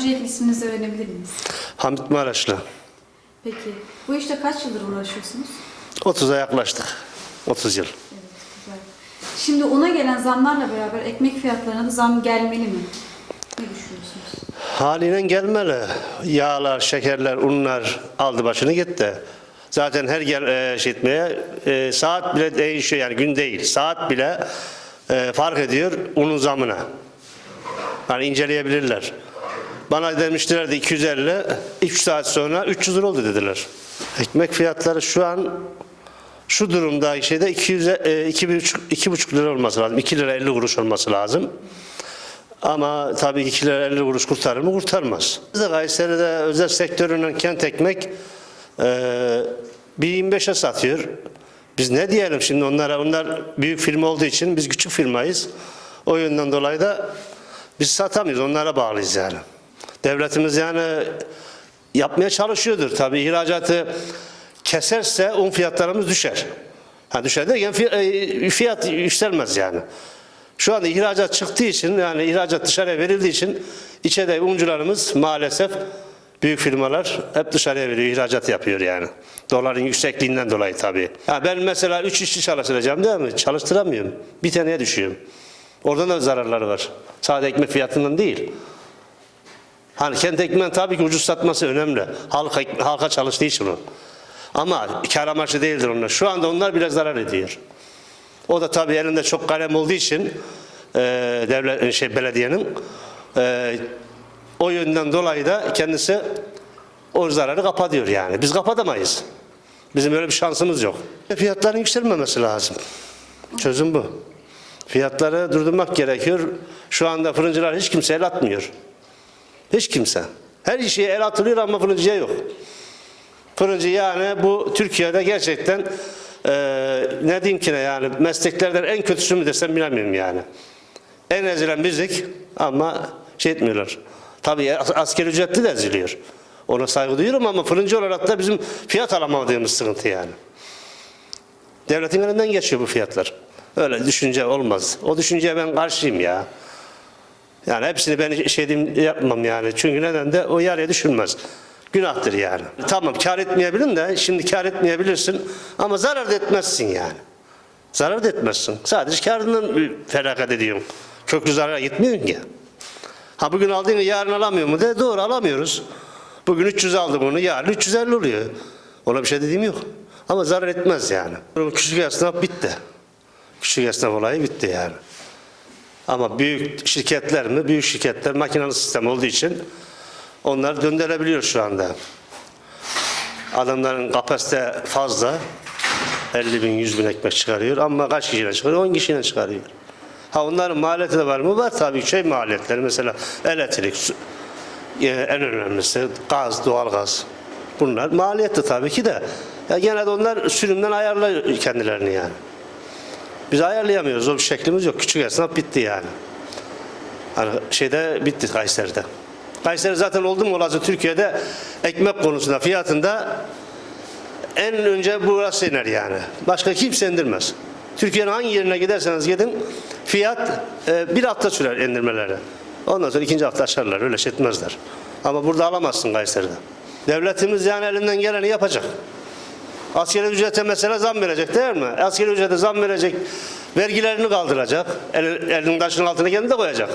öncelikle isminizi öğrenebilir miyiz? Hamit Maraşlı. Peki bu işte kaç yıldır uğraşıyorsunuz? 30'a yaklaştık. 30 yıl. Evet, güzel. Şimdi ona gelen zamlarla beraber ekmek fiyatlarına da zam gelmeli mi? Ne düşünüyorsunuz? Haliyle gelmeli. Yağlar, şekerler, unlar aldı başını gitti. Zaten her gel e, şey etmeye e, saat bile değişiyor yani gün değil. Saat bile e, fark ediyor unun zamına. Hani inceleyebilirler. Bana demişlerdi 250, 3 saat sonra 300 lira oldu dediler. Ekmek fiyatları şu an şu durumda şeyde 200 e, 2,5 2,5 lira olması lazım. 2 lira 50 kuruş olması lazım. Ama tabii 2 lira 50 kuruş kurtarır mı? Kurtarmaz. Biz de Kayseri'de özel sektörünün kent ekmek e, bir 25'e satıyor. Biz ne diyelim şimdi onlara? Onlar büyük firma olduğu için biz küçük firmayız. O yönden dolayı da biz satamıyoruz. Onlara bağlıyız yani. Devletimiz yani yapmaya çalışıyordur. Tabii ihracatı keserse un fiyatlarımız düşer. Ha düşer derken e, fiyat yükselmez yani. Şu anda ihracat çıktığı için yani ihracat dışarıya verildiği için içeride uncularımız maalesef büyük firmalar hep dışarıya veriyor, ihracat yapıyor yani. Doların yüksekliğinden dolayı tabii. Ha ben mesela 3 işçi çalıştıracağım değil mi? Çalıştıramıyorum. Bir taneye düşüyorum. Oradan da zararları var. Sadece ekmek fiyatından değil. Hani kendi ekmeğin tabii ki ucuz satması önemli. Halka, halka çalıştığı için o. Ama kar amaçlı değildir onlar. Şu anda onlar bile zarar ediyor. O da tabii elinde çok kalem olduğu için e, devlet şey belediyenin e, o yönden dolayı da kendisi o zararı kapatıyor yani. Biz kapatamayız. Bizim öyle bir şansımız yok. Fiyatların yükselmemesi lazım. Çözüm bu. Fiyatları durdurmak gerekiyor. Şu anda fırıncılar hiç kimse el atmıyor. Hiç kimse. Her şeye el atılıyor ama fırıncıya yok. Fırıncı yani bu Türkiye'de gerçekten eee ne diyeyim ki ne yani mesleklerden en kötüsü mü desem bilemiyorum yani. En ezilen bizlik ama şey etmiyorlar. Tabii as- asker ücretli de eziliyor. Ona saygı duyuyorum ama fırıncı olarak da bizim fiyat alamadığımız sıkıntı yani. Devletin elinden geçiyor bu fiyatlar. Öyle düşünce olmaz. O düşünceye ben karşıyım ya. Yani hepsini ben şey diyeyim, yapmam yani. Çünkü neden de o yarıya düşülmez. Günahtır yani. Tamam kar etmeyebilin de şimdi kar etmeyebilirsin ama zarar da etmezsin yani. Zarar da etmezsin. Sadece karından feragat ediyorsun. Köklü zarar gitmiyorsun ki. Ha bugün aldığını yarın alamıyor mu de doğru alamıyoruz. Bugün 300 aldım onu yarın 350 oluyor. Ona bir şey dediğim yok. Ama zarar etmez yani. Küçük esnaf bitti. Küçük esnaf olayı bitti yani. Ama büyük şirketler mi? Büyük şirketler makinalı sistem olduğu için onlar döndürebiliyor şu anda. Adamların kapasite fazla. 50 bin, 100 bin ekmek çıkarıyor ama kaç kişiyle çıkarıyor? 10 kişiyle çıkarıyor. Ha onların maliyeti de var mı? Var tabii şey maliyetleri mesela elektrik, su, e, en önemlisi gaz, doğalgaz. Bunlar maliyetli tabii ki de. Ya gene de onlar sürümden ayarlıyor kendilerini yani. Biz ayarlayamıyoruz. O bir şeklimiz yok. Küçük esnaf bitti yani. Hani şeyde bitti Kayseri'de. Kayseri zaten oldu mu olası Türkiye'de ekmek konusunda fiyatında en önce burası iner yani. Başka kimse indirmez. Türkiye'nin hangi yerine giderseniz gidin fiyat e, bir hafta sürer indirmeleri. Ondan sonra ikinci hafta açarlar. Öyle şey etmezler. Ama burada alamazsın Kayseri'de. Devletimiz yani elinden geleni yapacak. Askeri ücrete mesela zam verecek değil mi? Askeri ücrete zam verecek, vergilerini kaldıracak, el, elinin taşının altına kendi de koyacak.